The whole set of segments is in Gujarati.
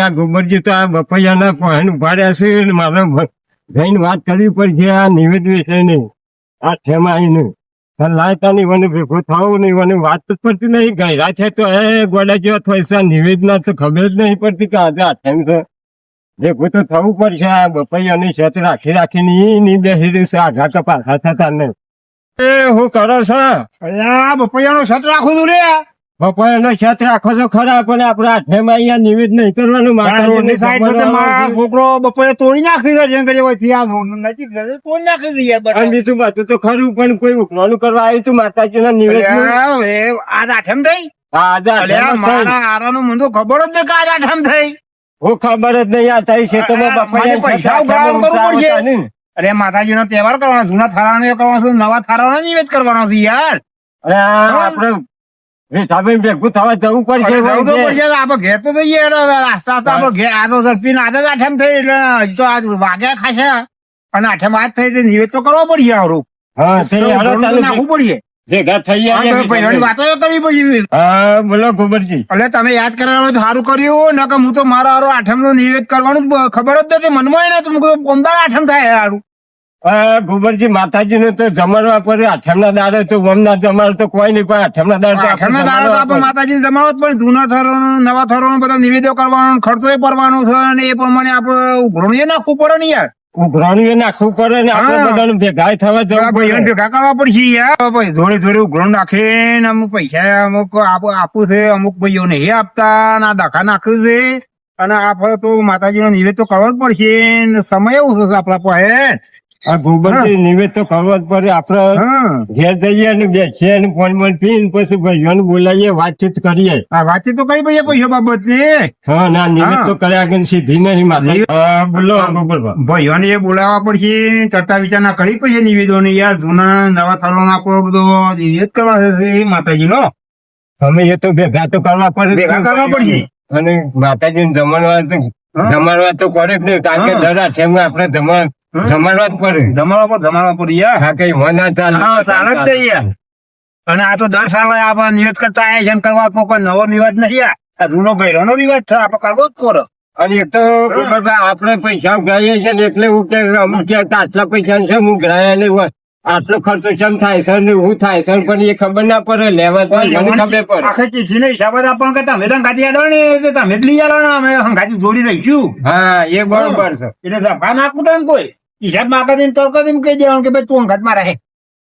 આ ગોબરજી તો આ બપૈયાના ફોન ઉપાડ્યા છે મારે જઈને વાત કરવી પડશે આ નિવેદ વિશે નહીં આ ઠેમાઈને લાયતાની મને ભેગો થવું નહીં મને વાત તો પડતી નહીં, ગયરા છે તો એ ગોડા જેવા થોડા નિવેદના તો ખબર જ નહીં પડતી કે આજે આ ઠેમ છે. ભેગું તો થવું પડશે, આ બપૈયાની છત રાખી રાખીને એ નહીં બેસી રહેશે આઘા કપાસા થતા નહીં. એ હું કરો છો? આ બપૈયાનો છત રાખું તું રે બપોરનો છત રાખો છો ખરા પણ આપણે આઠેમાં અહીંયા નિવેદ નહીં કરવાનું રોડની સાઈડ માતાજીને મારા છોકરો બપોરે તોડી નાખી દે જેમ કરી હોય ત્યાં નજીક તોડી નાખી દઈએ અને બીજું બધું તો ખરું પણ કોઈ ઉકવાનું કરવા આવ્યું તું માતાજીના નિવેદ અલ્યા, હવે આજ આઠમ થઈ? મને તો ખબર જ નહીં કે આજ આઠમ થઈ. હું ખબર જ નહીં આ પૈસા કરવું પડશે. અરે માતાજી નો. તહેવાર કરવાનો જૂના થારાનો કરવાનો છે નવા થારાનો નિવેદ કરવાનો છે યાર. આપણે રેઠાભાઈ ભેગું થવા જવું પડશે જવું તો પડશે આપણે ઘેર તો જઈએ. એટલે રાસ્તા તો આપડે ઘેર આ તો આઠમ થઈ એટલે તો આજ વાગ્યા ખાશે. અને આઠમ આજ થઈ તે નિવેદ તો કરવો પડશે આવરું નાખવું પડશે. એટલે તમે યાદ કરવાનું તો સારું કર્યું નકર હું તો મારો આઠમ નો નિવેદ કરવાનું ખબર જ નથી. મનમાં આઠમ થાય આ ગોબરજી માતાજી નું તો જમાડવા પડે આઠમના દાડે તો વમના જમાડે તો કોઈ નહીં પણ આઠમના દાડે આઠમ ના દાડો તો આપણે માતાજી જમાડો પણ જૂના થરો નવા થરો બધા નિવેદો કરવાનો ખર્ચો એ પડવાનો છે અને એ પ્રમાણે આપણે ઉઘરણીએ નાખવું પડે ને યાર. ઉઘરાણું નાખવું પડે ને આપણે. બધાનું ભેગા થવા જવું પડે. ભેગા કરવા પડશે યાર. ભાઈ જોડે જોડે ઉઘરણ નાખે ને અમુક પૈસા અમુક આપવું છે અમુક ભાઈઓ નહીં આપતા ને આ દાખા નાખ્યું છે. અને આપણે તો તો માતાજીનો નિવેદ તો કરવો જ પડશે સમય એવું થશે આપણા પાસે. આ ગોબરથી નિવેદ તો કરવો જ પડે. આપણે ઘેર જઈએ અને બેસીએ અને ફોનમાં પીને પછી ભાઈઓને બોલાવીએ વાતચીત કરીએ. આ વાતચીત તો કઈ ભાઈ પૈસા બાબત. હા ના નિવેદ તો કર્યા કે સીધી નહીં માતા બોલો ભાઈઓને એ બોલાવવા પડશે ચર્ચા વિચારણા કરી પછી નિવેદો ને યાર જૂના નવા થાળો આપણો બધો નિવેદ કરવા છે માતાજી નો અમે એ તો ભેગા તો કરવા પડે ભેગા કરવા પડશે. અને માતાજી જમણવા. જમાડવા તો કરે જ નહીં કારણ કે દરા છે આપણે જમણ. જમાડવા જ પડે. જમાડવા પર જમાડવા પડે યાર. હા કઈ હોના ચાલે. હા ચાલે જ યાર. અને આ તો દર સાલે આપણે નિવેદ કરતા આવ્યા છે કરવા કોઈ નવો નિવાજ નહીં આ જૂનો ગયરાનો રિવાજ છે આપણે કરવો જ પડે અને એક તો આપણે પૈસા ઉઘરાઈએ છે ને એટલે હું કે અમુક કે આટલા પૈસા છે હું ઉઘરાયા નહીં હોય. આટલો ખર્ચો કેમ થાય છે ને હું થાય છે પણ એ ખબર ના પડે લેવા મને ખબર પડે. આખે ચીઠી ને હિસાબ જ આપણને કે તમે તો હંગાતી આડો ને તમે જ લઈ ને અમે ગાડી જોડી રહીશું. હા એ બરોબર છે. એટલે ના તો કોઈ. હિસાબ માગા દઈને જ કહી દેવાનું કે ભાઈ તું અંગાત રહે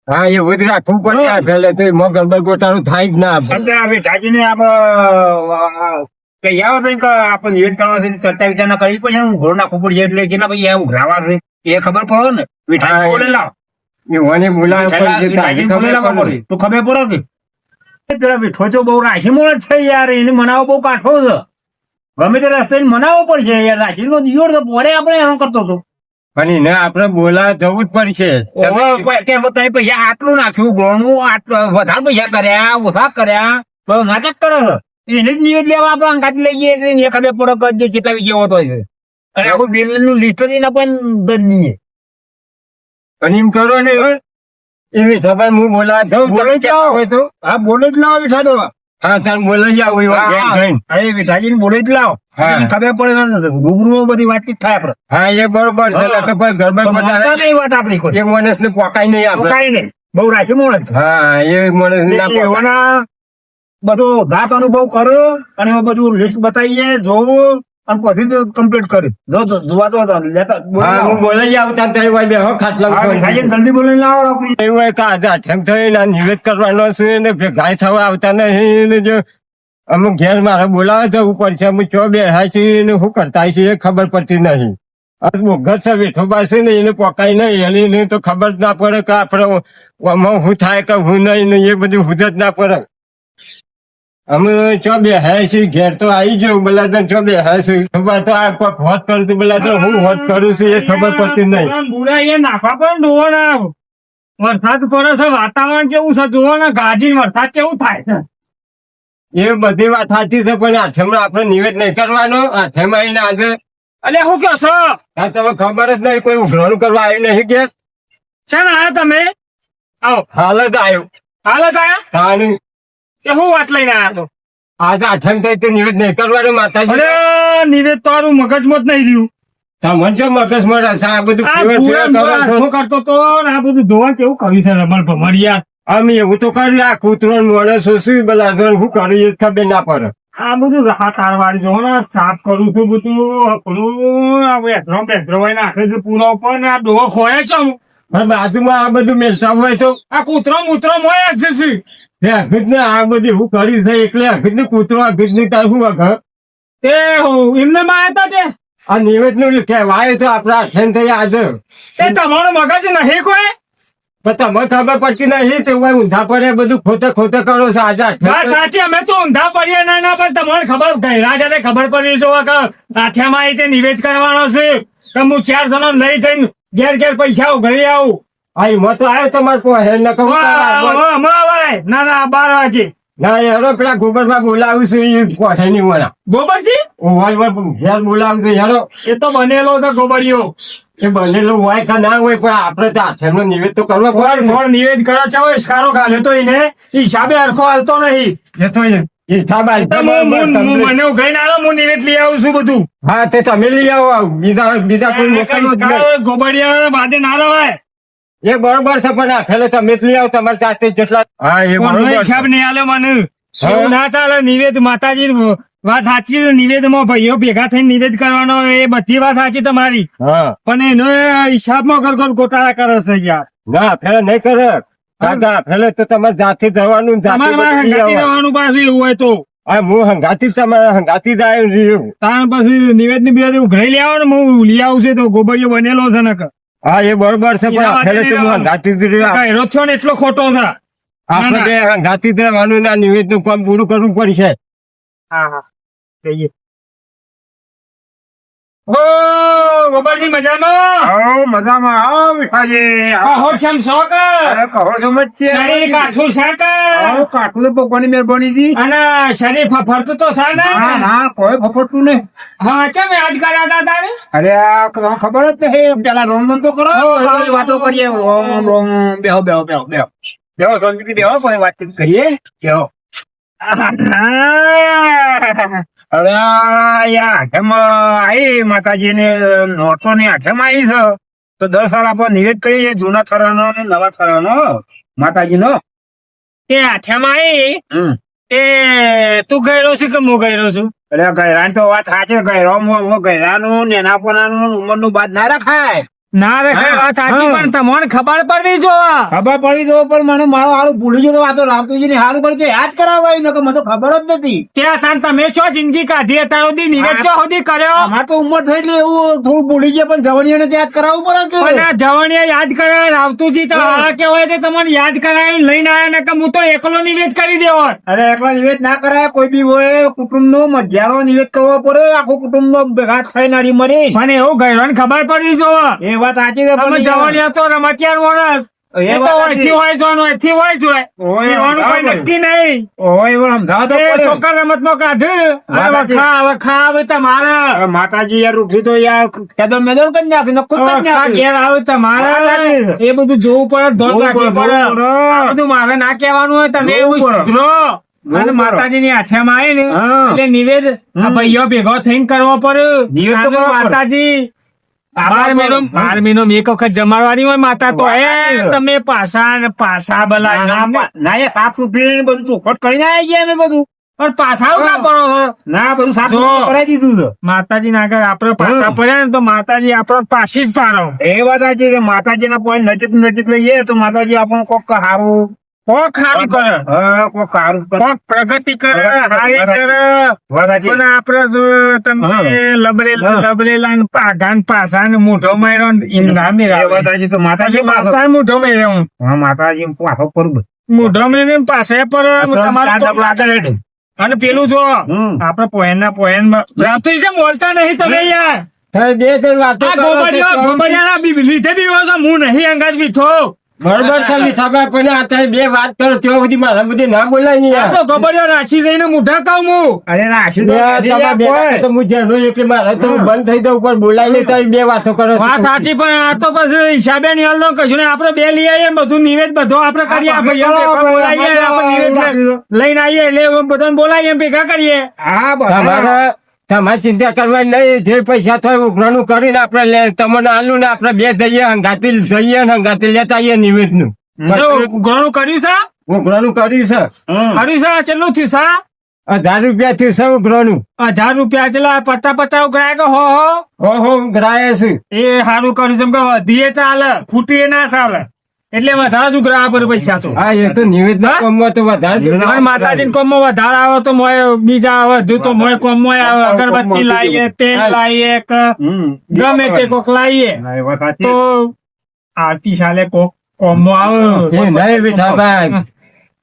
હા. એ જ રાખવું પડે. આ તો એમાં બગોટાનું થાય જ ના અંદર આવે બેઠાજીને આપણે કઈ આવો તો કે આપણે નિવેદ કરવા છે ચર્ચા વિચારણા કરી કોઈ હું ઘોર નાખવું પડશે એટલે કે ના ભાઈ આ ઉઘરાવા છે. એ ખબર પડે ને? એ- બોલે લાવ. મને બોલાવે પડે પડે. પડે તો ખબર પડે કે? પેલા મીઠો તો બહુ રાખી મોડ છે યાર એને મનાવો બહુ કાઠો છે. ગમે તે રસ્તે મનાવો પડશે યાર રાખી નો તો પોરે આપણે એનો કરતો હતો. પણ એને આપણે બોલા જવું જ પડશે. તમે પૈસા આટલું નાખ્યું ગોણું વધારે પૈસા કર્યા ઓછા કર્યા તો નાટક કરે છે. એને જ નિવેદ લેવા આપણે અંગાત જઈએ એટલે એક બે પૂરો કે જે કેટલા વિજય હોતો હોય છે. અને આખું બિલનું લિસ્ટ દઈને પણ દર નહીં. પણ એમ કરો ને એવી ખબર હું બોલા જઉં બોલે જ. હોય તો. હા બોલે જ લાવો વિઠા દો હા તાર બોલે જાવ એવા ઘેર જઈને. અરે વિઠાજી બોલે જ લાવો ખબર પડે રૂબરૂ બધી વાતચીત થાય આપડે હા એ બરોબર છે નહીં વાત આપડી કોઈ. એક માણસ ને પોકાય નહીં આપણે કઈ નહીં. બહુ રાખી મોણસ હા એ માણસ ના બધો ઘાત અનુભવ કરો અને બધું લિસ્ટ બતાવીએ જોવું અને પછી કમ્પ્લીટ કરી. જો જો જોવા તો લેતા હું આવતા તાર બેહો ખાટલા હા, જલ્દી બોલીને લાવો રાખી. એવું હોય તો આજે આઠમ થઈને નિવેદ કરવાનો છે ને ભેગા થવા આવતા નહીં. ને જો અમુક ઘેર મારે બોલાવે જવું પડશે અમે ચો બેહા છીએ ને શું કરતા છીએ એ ખબર પડતી નહીં. બોગસ છે બેઠો પાસે ને એને પોકાય નહીં. એને તો ખબર જ ના પડે કે આપણે આમાં શું થાય કે હું નહીં એ બધું હુજ જ ના પડે. અમે ચો બે હે છીએ ઘેર તો આવી જવું બલાદન ચો બે હે છે ખબર તો આ કોઈક હોત કરું તું બલાદન હું હોત કરું છું એ ખબર પડતી નહીં. બુરા એ નાખવા પણ જોવો ના વરસાદ પડે છે વાતાવરણ કેવું છે જોવો ને ગાજી વરસાદ કેવું થાય છે. એ બધી વાત સાચી છે પણ આઠમમાં આપણે નિવેદ નહીં કરવાનો આઠેમાં આવીને આજે અલે શું કહો છો? હા તમે ખબર જ નહીં કોઈ ઉઘરાણું કરવા આવ્યું નહીં કે? છે ને તમે? આવો. હાલ જ આવ્યું. હાલ જ આવ્યા? તાણી કે હું વાત લઈને આયા તો આજે આઠમ થઈ તો નિવેદ નહીં કરવાનું માતાજી. અરે નિવેદ તારું મગજમાં જ નહીં રહ્યું. સમજો મગજમાં રહેશે આ બધું આ ફેવર કરતો તો આ બધું ધોવા કેવું કર્યું છે રમણ ભમરિયા અમે એવું તો કરી આ કૂતરો ને માણસો શું બધા શું કરી એ ખબર ના પડે. આ બધું રાહત તારવાડી જો ને સાફ કરું છું બધું આપણું આ બેદરો બેદરો હોય નાખે છે પૂરો ઉપર ને આ ડોહો ખોય છે હું. બાજુમાં આ બધું મેલતા હોય તો આ કૂતરો મૂતરો મોય જ છે. તે આ બધી હું કરી છે એટલે અગિત ને કૂતરો અગિતની તાર શું વગર તે હું એમને માયા હતા તે? આ નિવેદનું કહેવાય તો આપડા આઠમ થઈ આજે. તે તમારો મગજ નહીં કોઈ? પણ તમને ખબર પડતી નહીં તે હોય ઊંધા પડે બધું ખોટે ખોટે કરો છો આજે. સાચી અમે તો ઊંધા પડીએ ના ના પણ તમારે ખબર ગયરા જયારે ખબર પડી જો આઠિયામાં તે નિવેદ કરવાનો છે. કે હું ચાર જણા લઈ જઈને ઘેર ઘેર પૈસા ઉઘરી આવું. આ એમાં તો આવ્યો તમારે કોઈ ન કહું. ના ના બાર વાગે. ના હેરો પેલા ગોબરમાં બોલાવું છું એ કોઠે ની વણા ગોબરજી? ઓવાય ઘેર બોલાવું છું હેરો એ તો બનેલો છે ગોબરિયો એ બનેલો હોય કે ના હોય પણ આપડે તો આઠમ નો નિવેદ તો કરવો પડે. થોડ નિવેદ કરો છો ઇસ્કારો ખાલે તો એને હિસાબે હરખો હાલતો નહીં. એ તો મને ઉઘાઈને આલો હું નિવેદ લઈ આવું છું બધું. હા તે તમે લઈ આવો બીજા બીજા કોઈ ગોબરિયા બાદે ના રવાય. એ બરોબર છે પણ આખેલે તમે જ લઈ આવો તમારે જાતે જેટલા હા એ બરોબર હિસાબ. નહીં આલે મને. ના ચાલે નિવેદ માતાજી વાત સાચી છે. નિવેદમાં ભાઈઓ ભેગા થઈને નિવેદ કરવાનો એ બધી વાત સાચી તમારી પણ એનો હિસાબમાં ઘર ઘર ગોટાળા કરે છે યાર ના ફેર નહીં કરે કાકા ફેલે તો તમારે જાતે જવાનું. રહેવાનું પાછું એવું હોય તો હા હું હંગાતી તમારે હંગાતી આવ્યો રહ્યો. પછી નિવેદની બીજા ઘરે લઈ આવો ને હું લઈ આવું છે તો ગોબરિયો બનેલો છે ને હા એ બરોબર છે પણ આખેલે તો હું હંગાતી જ છો ને એટલો ખોટો છે. આપણે હંગાતી જ ના. નિવેદનું કામ પૂરું કરવું પડશે. હા હા. જઈએ ઓ ગોબરજી મજામાં? મજામાં. આવો મીઠાજી આ શમ શોક કહો છો મચ્છી શરીર કાઠું શાક આવો કાકુ તો ભગવાનની મહેરબાની થી અને શરીર ફરતું તો ના? ના કોઈ ફફડતું નહીં. હા ચમ યાદ કર્યા હતા તારે? અરે આ ખબર જ નહીં પેલા રોમ રોમ તો કરો. વાતો કરીએ. રોમ રોમ. બેહો બેહો બેહો બેહો. બેહો શાંતિથી બેહો પછી વાતચીત કરીએ. બેહો. અરે આઠમ આઈ માતાજી ને નોરતો ની આઠમ આવી છે. તો દર સાલ આપણે નિવેદ કરીએ જૂના થરાનો અને નવા થરાનો માતાજી નો તે આઠ્યામાં આવી હમ. તે તું ગયેલો છું કે હું ગયેલો છું? અરે ગયરાન તો વાત સાચે ગયરો ગયરાનું નેનાપણાનું ઉંમરનું બાદ ના રખાય. ના રે વાત સાચી પણ તમને ખબર પડવી જો ખબર પડી જો પણ મને મારો હારું ભૂલી ગયો તો વાતો રામતુજી ને હારું પડશે યાદ કરાવાય ને કે મને તો ખબર જ નથી. ત્યાં તાન તમે છો જિંદગી કાઢી અત્યાર સુધી નિવેદ છો સુધી કર્યો? અમાર તો ઉંમર થઈ એટલે એવું થોડું ભૂલી ગયા પણ જવણીઓને યાદ કરાવવું પડે પણ કે આ જવાનિયા યાદ કરાવે રામતુજી તો. હારા કેવાય તે તમને યાદ કરાવી લઈને આવ્યા ને કે હું તો એકલો નિવેદ કરી દેવો. અરે એકલો નિવેદ ના કરાય કોઈ બી હોય કુટુંબ નો મજારો નિવેદ કરવો પડે આખું કુટુંબ નો ભેગા થઈ નાડી મરી. પણ એવું ગયરોને ખબર પડવી જો એ વાત સાચી છે તમે જવાની હતો રમતિયાર માણસ એ તો હોય જોવાનું હોય કોઈ નક્કી નહીં. તમારે માતાજી યાર ઉઠી તો યાર મેદો કરી નક્કો કરી ઘેર આવે તમારે બધું જોવું પડે ધોધ. બધું મારે ના કહેવાનું હોય તમે એવું. સુધરો અને પડે. માતાજીની આઠ્યામાં આવી ને એટલે નિવેદ ભાઈઓ ભેગો થઈને કરવો પડે. માતાજી. બાર મહિનો એક વખત જમાડવાની હોય માતા તો એ તમે પાછા ને ના, બલા ના એ સાફ સુથરી બધું ચોખવટ કરીને આવી ગયા અમે બધું. પણ પાછા ના પડો ના બધું સાફ. કરાવી દીધું છે. માતાજી ના આગળ આપડે પાછા પડ્યા ને તો માતાજી આપડે પાછી જ પાડો. એ વાત છે માતાજી ના પોઈન્ટ નજીક નજીક લઈએ તો માતાજી આપણને કોક સારું કોક સારું કરે હા કોક સારું કરે. કોક પ્રગતિ કરે. હારી કરે પણ આપડે જો તમે લબરેલા લબરેલા હા. લબડેલા ને મોઢો માર્યો ને ઈ ના એ વાત મેળાવે. સાચી તો માતાજી પાસા મોઢો મેળ્યો હું. હા માતાજી પાછો પર મોઢો મેળવીને પાસે પર તમારે. અને પેલું જો આપડે પોહેન ના પોહેન રાત્રિ છે બોલતા નહીં તમે યાર બે ત્રણ વાતો ગોબડિયા બી- લીધે બી હોય છે. હું નહીં અંગાજ બીઠો બરોબર છે મીઠાભાઈ પણ આ તારી બે વાત કરો ત્યાં સુધી મારા બધી ના બોલાય ને તો ગબડિયો રાશી જઈને મુઠા કહું હું અરે રાખ્યું તો યાર, નથી તમારા યાર બે કોઈ. વાતો તો હું જેનો એટલે મારે તો બંધ થઈ દઉં પણ બોલાય નહીં તારી બે વાતો કરો. વાત સાચી પણ આ તો પછી હિસાબે નિહાલ નો કશું ને આપડે બે લઈ આવીએ બધું નિવેદ બધું આપણે કરીએ આપણે. લઈને આવીએ એટલે બધાને બોલાવીએ ભેગા કરીએ હા બધા તમારે તમારે ચિંતા કરવાની નહીં જે પૈસા થાય ઉઘરાણું કરીને આપણે લે તમને આલું ને આપણે બે જઈએ હંગાતી જઈએ ને હંગાતી લેતા આવીએ નિવેદનું ઘણું કર્યું છે? ઉઘરાણું કર્યું છે. કર્યું છે? કેટલું થયું છે? હજાર રૂપિયા થયું છે ઉઘરાણું. હજાર રૂપિયા ચલા પચાસ પચાસ ઉઘરાય કે હો હો? હો હો ઉઘરાય છે. એ સારું કર્યું છે કે વધીએ ચાલે ફૂટીએ ના ચાલે. એટલે વધારે જ ઉઘરાવા પડે પૈસા તો. હા એ તો નિવેદ કોમમાં તો વધારે અને માતાજી કોમમાં વધારે આવે તો મોય બીજા આવે જો તો મોય કોમમાં આવે અગરબત્તી લાવીએ તેલ લાવીએ કે ગમે તે કોક લાવીએ એ. તો આરતી સાલે કોક કોમમાં એ આવે. નહીં બેઠાભાઈ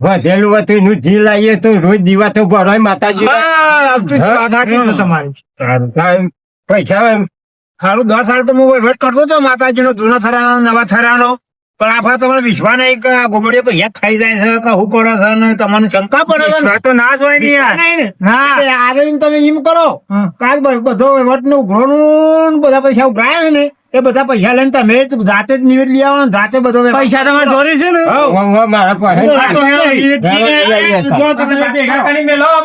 વધેલું હતું એનું જી લાવીએ તો રોજ દીવા તો ભરાય માતાજી. તમારી. સારું. પૈસા સારું દસ સાલ તો હું વહીવટ કરતો હતો માતાજીનો જૂનો થરાનો નવા થરાનો. પણ આફા તમારે વિશ્વા નહીં કે આ ગોબડીઓ પૈસા ખાઈ જાય છે કે હું કરો છે ને તમને શંકા પડે છે તો ના જ હોય ને યાર. આજે તમે એમ કરો. કાલ બધો વહીવટનું ને બધા પૈસા ઉઘરાય છે ને એ બધા પૈસા લઈને તમે જાતે જ નિવેદ લઈ આવો જાતે બધો પૈસા તમારે જોરી છે ને?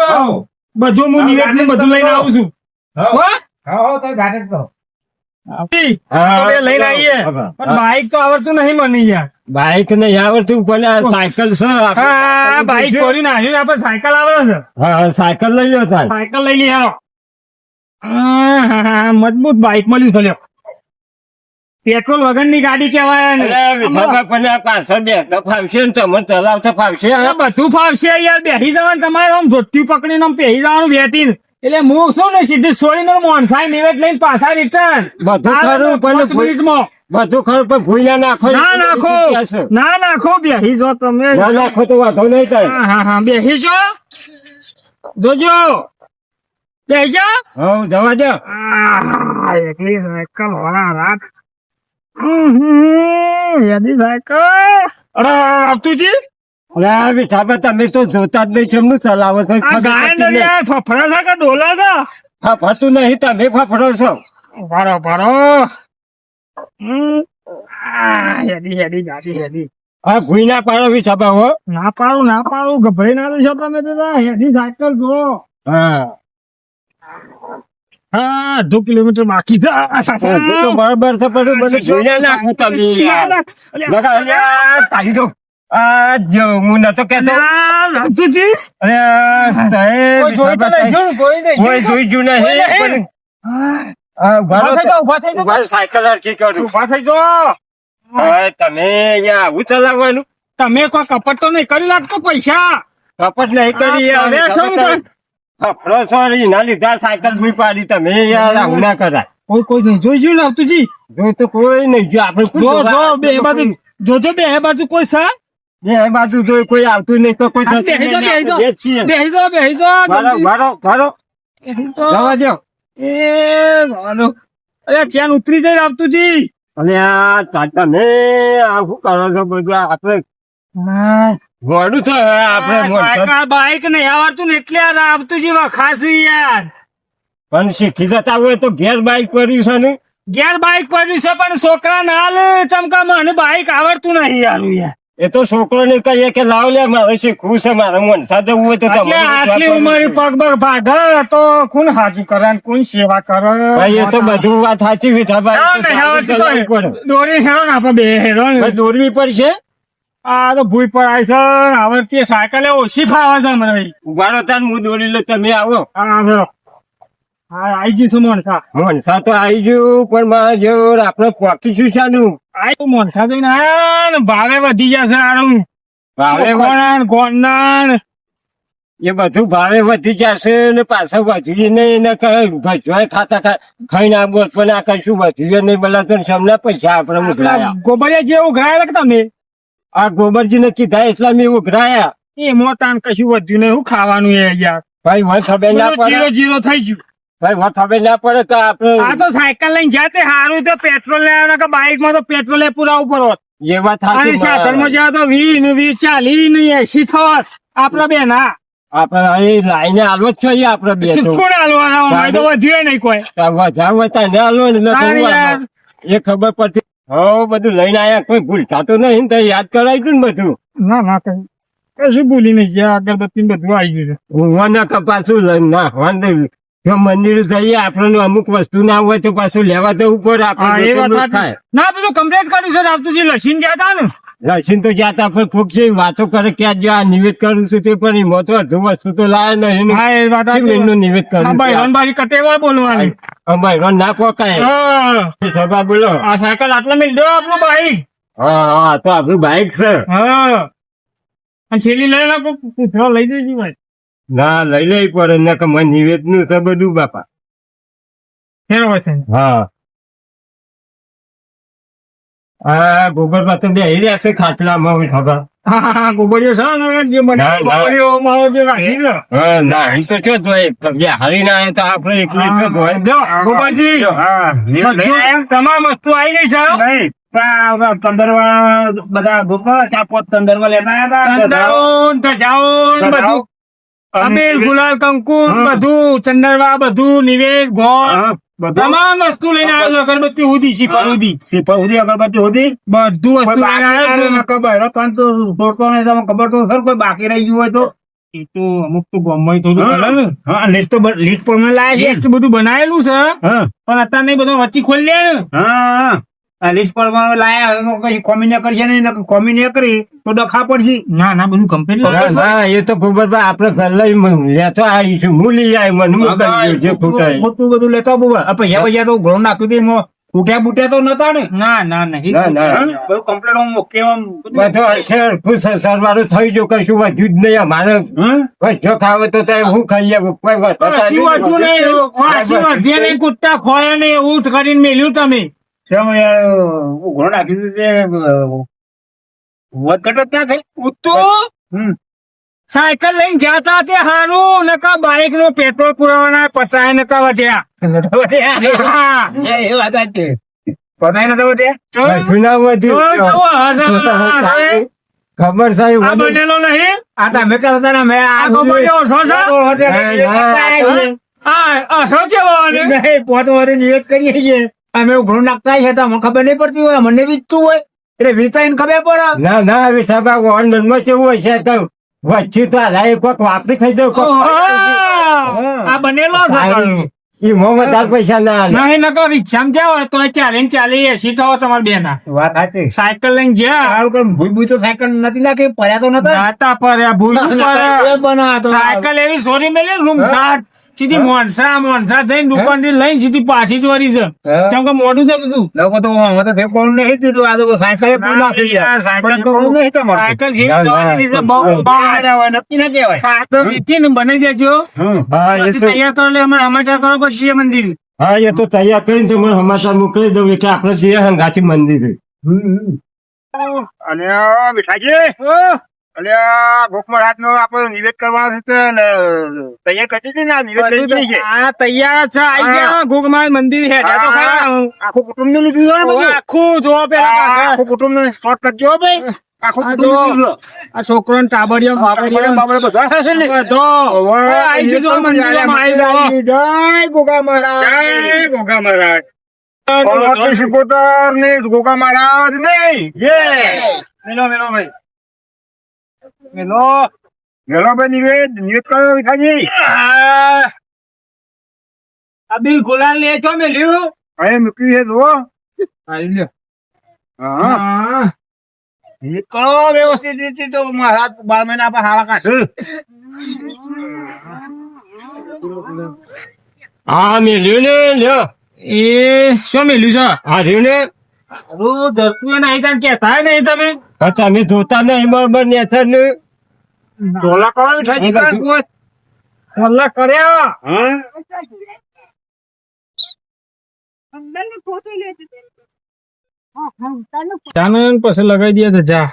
તો. બધું હું નિવેદ બધું લઈને આવું છું. હા? હઉ, જાતે જ કરો. તો લઈને આવીએ. પણ બાઈક તો આવડતું નહીં મને યાર. બાઈક નહીં આવડતું પણ સાયકલ છે બાઈક ચોરી નાખ્યું આપણે સાયકલ આવડે છે. હા સાયકલ લઈ લો સાયકલ લઈ લઈએ મજબૂત બાઈક મળ્યું છે પેટ્રોલ વગરની ગાડી કહેવાય ને. પાછળ બેસતા ફાવશે ને તમે ચલાવતા ફાવશે બધું ફાવશે યાર. બેસી જવાનું તમારે આમ ધોતી પકડીને આમ પહેરી જવાનું બેઠીને એટલે હું શું ને સીધી છોડીને મોનસાઈ નિવેદ લઈને પાછા રિટર્ન બધું ખરું પણ મિનિટમાં. બધું ખરું પણ ભૂલ્યા નાખો ના નાખો ના નાખો બેસી જો તમે. ના નાખો તો વાંધો નહીં થાય. હા હા હા બેસી જો. જોજો. બેસી જા. હવ જવા દો. એકલી સાયકલ વાળા રાત. એની સાયકલ. અરે આપતુજી તમે તો જોતા જ નહીં કેમનું ચલાવો છો? ફફડા છે કે ડોલા છે ફાફડતું નહીં તમે ફફડો છો. ભરો ભરો હેડી હેડી ગાડી હેડી. આ ભૂઈ ના પાડો હો. ના પાડું ના પાડું ગભરાઈ ના તમે તો હેડી સાયકલ જો હા. હા અડધો કિલોમીટર બાકી છે. બરાબર છે પણ તમે તારી તો આ જો હું નતો કેતો ના. અરે જોઈ તો નહીં જોયું, કોઈ નહીં કોઈ જોઈ જુ નહીં પણ આ ઊભા ઊભા થઈ સાયકલ કરું. ઊભા. તમે અહીંયા આવું ચલાવવાનું? તમે કોઈ કપટ તો નહીં કરી લાગતો પૈસા? કપટ નહીં કરી. હવે શું ફફડો છો લીધા સાયકલ ભી પાડી તમે યાર આવું ના કરાય. કોઈ કોઈ નહીં જોઈ જોયું જી. જો તો કોઈ નહીં જો આપણે જો જો બે બાજુ જોજો બે બાજુ કોઈ છે બે બાજુ જો કોઈ આવતું નહીં તો કોઈ બેહી બેહી. આપણે બે જ છીએ. બેહી જાઓ બેહી જાઓ ભારો, જલ્દી. ભારો, ભારો. બેહી જાઓ. જવા દો એ ભગવાન. અરે ચેન ઉતરી જાય રામતુજી અને આ તા- તમે આ શું કરો છો બધું આપણે મોડું છે આપણે બાઈક નહીં આવડતું ને એટલે આવતું રામતુજી વખાસી યાર પણ શીખી જતા હોય તો ઘેર બાઈક પડ્યું છે ને ઘેર બાઈક પડ્યું છે પણ છોકરા ના લે ચમકા મને બાઈક આવડતું નહીં યાર યાર એ તો છોકરો ને કહીએ કે લાવ લે મારે શીખવું છે મારે મન. સાથે હોય તો આટલી ઉંમરે પગ પગ ભાગે તો કોણ હાજુ કરે કોણ સેવા કરે? ભાઈ એ તો બધું વાત સાચી વિઠા ભાઈ નહીં આવડતું તો ચલાવવું પડે. દોરી હેરો ને આપણે બે હેરો ને દોરવી પડશે? આ તો ભૂઈ પડાય છે ને આવડતી સાયકલ ઓછી ફાવે છે મને. ભાઈ ઉભારો તાન હું દોરી લો તમે આવો. હા આવ્યો હા. આઈ ગયું છું મોનસા. મનસા તો આવી ગયું પણ મારા જેવું આપણે પોકીશું શાનું આઈ મોટા જઈને આયા ને ભાવે વધી જશે આનું. ભાવે કોણ કોણ એ બધું ભાવે વધી જશે ને પાછળ વધ્યું નહીં ને ભજવાય ખાતા ખાઈને આ બોલ પણ આ કશું વધ્યું નહીં બોલા તો સમના પૈસા આપણે ઉઘરાયા. ગોબરિયા જે ઉઘરાયેલા કે તમે? આ ગોબરજીને કીધા એટલા મેં ઉઘરાયા. એમાં મોતાન કશું વધ્યું નહીં હું ખાવાનું એ યાર. ભાઈ વન ખબર ના જીરો જીરો થઈ ગયું. ભાઈ વાત ખબર ના પડે તો આ તો સાયકલ લઈને જાતે સારું તો પેટ્રોલ લેવાના કે બાઇકમાં તો પેટ્રોલ પુરાવું પડો. એ વાત સાચી સાધનમાં જ્યાં તો વી ને વી ચાલી ને એસી થોસ આપડે બે ના આપડે લાઈને આલવો જ જોઈએ આપડે બે તો. કોણ હાલવાના? અમારે તો વધ્યો નહીં કોઈ. વધારે વધતા ને હાલવો. ને. એ ખબર પડતી. હો બધું લઈને આયા કોઈ ભૂલ થતું નહીં ને તો યાદ કરાવી દઉં ને બધું? ના ના કઈ કશું ભૂલી નહીં ગયા અગરબત્તી બધું આવી ગયું છે. ના કપાસું ના વાંધો મંદિર જઈએ આપણને અમુક વસ્તુ ના હોય તો પાછું લેવા જવું પડે આપણે ના બધું કમ્પ્લેટ કર્યું છે આવતું લસીન ગયા હતા ને? લસીન તો જ્યાં પણ ફૂક છે વાતો કરે કે આજે આ નિવેદ કરું છું તે પણ એમાં તો અડધું વસ્તુ તો લાયા નહીં હા એ વાત એમનું નિવેદ કરું ભાઈ કટે કટેવા બોલવાની. અમારે ના પોકાય. બોલો. આ સાયકલ આટલા મિલ દો આપણું ભાઈ. હા હા તો આપણું બાઈક છે. હા. છેલ્લી લઈ નાખો લઈ જઈશું ભાઈ. ના લઈ લઈ પડે ને કે મને નિવેદનું છે બધું બાપા. ફેરવો છે હા. હા ગોબર તો બે રહ્યા છે ખાટલામાં ખબર. હા હા હા છે ને જે મને ના, ના. મારો જે રાખી છે. હા ના અહીં તો છો તો બે હરીને આયા તો આપણે એકલી હા તમામ વસ્તુ આવી ગઈ છે નહીં તંદરવા બધા ચાર પાંચ તંદરવા લેતા આવ્યા હતા બધું. અબીલ ગુલાલ કંકુર. બધું ચંદરવા બધું નિવેદ ગોળ તમામ વસ્તુ લઈને આવ્યો અગરબત્તી સુધી શિફર ઉધી શિફર ઉધી અગરબત્તી ઉધી બધું વસ્તુ લઈને આવ્યો કાન તો તોડતો નહીં તમે ખબર તો સર કોઈ બાકી રહી ગયું હોય તો. એ તો અમુક તો ગમે થોડું કરે ને. હા લિસ્ટ તો લિસ્ટ પણ લાયા છે. ટેસ્ટ બધું બનાવેલું છે પણ અત્યારે નહીં બધું વચ્ચે ખોલી લે હા લિસ્ટ પણ લાયા કઈ કોમી ન કરશે નહીં કોમી ન કરી તો ડખા પડશે. ના ના બધું કમ્પ્લીટ ના, ના એ તો ખબર આપડે મ- લેતો આવીશું હું લઈ આવી મને જે ખૂટાય. ખોટું બધું લેતો બુવા પૈસા પૈસા તો ઘણું નાખ્યું હતું એમાં. ફૂટ્યા બુટ્યા તો નતા ને? ના ના નહીં ના ના? બધું કમ્પ્લેટ હું ઓકે આમ બધો. ખેર ખુશ સરવાળું થઈ જો કશું વધ્યું જ નહીં અમારે? જો ખાવે તો તે હું ખાઈએ કોઈ વાત વાંચ્યું નહીં. વાંચી વાંચ્યા નહીં કુત્તા ખોયા નહીં એવું કરીને મેલ્યું તમે. કેમ યાર ઘણું નાખ્યું હતું તે અ, વધઘટ ના થઈ. ઉત્તો. સાયકલ લઈને જતા તે હારું નકા બાઇકનું પેટ્રોલ પુરાવાના પચાય નકા વધ્યા. નતા વધ્યા. એ વાત જ છે. પતાય નતા વધ્યા. ખબર સાહેબ આ બનેલો નહીં? આ તમે કરતા ને મેં આ તો બન્યો છો, આ અસો નહીં પોત વધે નિવેદ કરીએ છીએ. અમે ઘણું નાખતા છીએ તો અમને ખબર નહીં પડતી હોય મને વીજતું હોય. એટલે વીજતા ખબર પડે? ના ના હવે સાહેબ આ ઓનલાઈનમાં કેવું હોય છે તો વચ્ચે તો હાલાય કોક વાપરી ખાઈ દઉં કોક આ બનેલો ઈ મોં વધારે પૈસા ના. નહીં નકર રિક્ષામાં જાઓ તો ચાલી ને ચાલી એસી થવો તમારે બે ના વાત સાચી. સાયકલ લઈને જ્યાં. હાલ કોઈ ભૂઈ ભૂઈ તો સાયકલ નથી નાખી પડ્યા તો નતા? નાતા પર ભૂઈ તો સાયકલ એવી સોરી મેલે રૂમ ઘાટ સીધી મોનસા મોનસા જઈને દુકાનથી લઈને સીધી પાછી જ વળી છે કેમ કે મોઢું થતું હતું લોકો તો અમે તો ફેંકવાનું નહીં દીધું આ તો સાયકલ એ થઈ ગયા. સાયકલ ફેંકવાનું નહીં તમારે? સાયકલ ના, ના. કહેવાય, નક્કી ના કહેવાય. સાયકલ વીટીને બનાવી દેજો. હા એ તો તૈયાર કરો એટલે અમે સમાચાર કરો પછી એ મંદિર. હા એ તો તૈયાર કરીને તમે સમાચાર મોકલી દઉં કે આપણે જઈએ હંગાથી મંદિરે અને મીઠાજી આ ભૂખમર હાથ નો આપણે નિવેદ કરવાનો છે તૈયાર કરી દીધી ને આ નિવેદ લઈ ગઈ છે. આ તૈયાર છે આઈ ગયા ગોગમાં મંદિર છે તો ખરા આખું કુટુંબનું લીધું ને બધું? આખું જો પેલા આખું કુટુંબનું શોર્ટ કરજો ભાઈ. આખું કુટુંબ આ છોકરો ટાબડિયો બાબડિયો. બાબડિયો બધા થશે ને. બધો આઈ જજો મંદિરમાં આઈ જાઓ. જય ગોગા મહારાજ. જય ગોગા મહારાજ. ને ગોગા મહારાજ નહીં. મેલો મેલો ભાઈ. મેલો મેલો ભાઈ નિવેદ નિવેદ કરો મીઠાજી. આ આ બિલ ગુલાલ લે છો મેલ્યું અહીં મૂકી છે જુઓ. આવી લ્યો. હા. કરો વ્યવસ્થિત રીતે તો મહારાજ બાર મહિના પર હાવા કાઢ હા મેલ્યું ને લ્યો. એ શું મેલ્યું છે? હા રહ્યું ને. અરું ધરતું નહીં કેતા નહીં તમે. હતા તમે જોતા નહીં બરાબર ને સર ને ચોલા કરો મીઠાજી કાઢ ચોલા કર્યા? હા? લગાઈ દે. તો જા.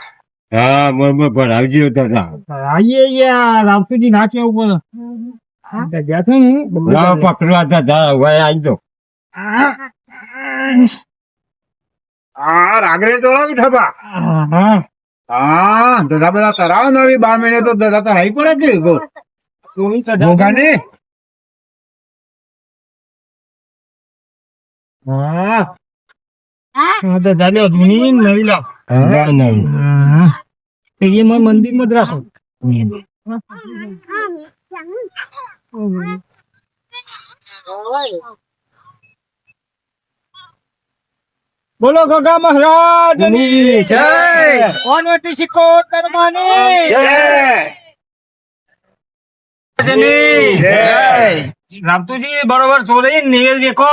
હા બરોબર ભરાવજો તો જા. આઈએ યાર રામસુજી ને લાવો પકડવા તો જા દો. હા. રાગડે તો ઠપા હા દાદા બધા તરાવ નવી બાર મહિને તો દાદા તો હાઈ પર જ છે ગો જોગાને? હા. હા? તો ચાલ્યો જૂની નવી લાવ ના, ના. એ માં મંદિરમાં જ રાખો. બોલો ગગા મહારાજની જય. ઓનવટી સિક્કો કરવાની રામતુજી બરોબર ચોરી નિવેદ દેખો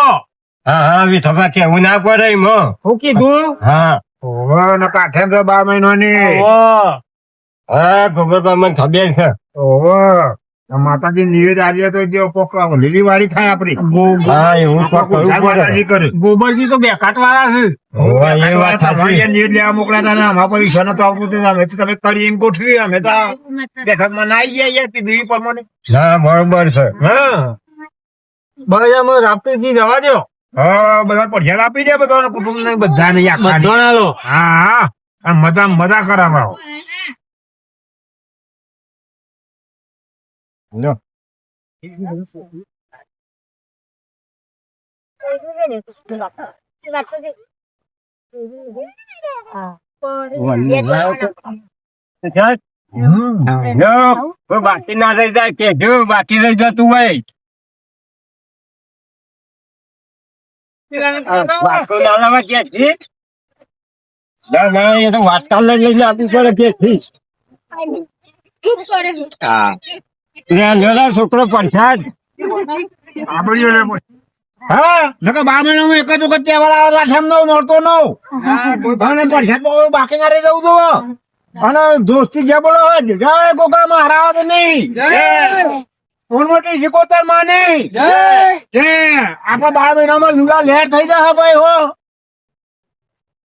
હા હા વિઠોબા કેવું ના પડે એમાં હું. કીધું? હા. ઓહો ને કાઠે તો બાર મહિનાની. ઓહો. હા ગોબરબા મને ખબર છે. ઓહો. માતાજી નિવેદ આજે તો જે લીલી વાળી થાય આપડી ગોબરજી તો બેકાટ વાળા છે નિવેદ લેવા ને આમાં પૈસા નતો આવતું તે અમે તો તમે કરી એમ ગોઠવી અમે તો બેઠકમાં ના આવી ગયા પ્રમાણે બરોબર છે. હા. બસ અમે રામતુજી જવા દો હા બધા પડછાડ આપી દે બધા કુટુંબ ને બધાને આખા હા મજા મજા કરાવો લો. ચાલ. જો, કોઈ બાકી ના રહી જાય કે જો બાકી રહી જતું હોય ના લાવવા કે? ના ના એ તો વાટકા લઈ લઈને આપવું પડે કે છોકરો બોલ. હા નકર બાર મહિનામાં એક જ વખત તહેવાર આવે તો આઠમ નો નોરતો નો બધાને બાકી ના રહી જવું અને દોસ્તી જે બોલો હોય જય ગોગા મહારાજ નહીં ઉન્નતિ શીખોતર માની. જય. આપડા બાર મહિનામાં લુગા લહેર થઈ જશે ભાઈ હો.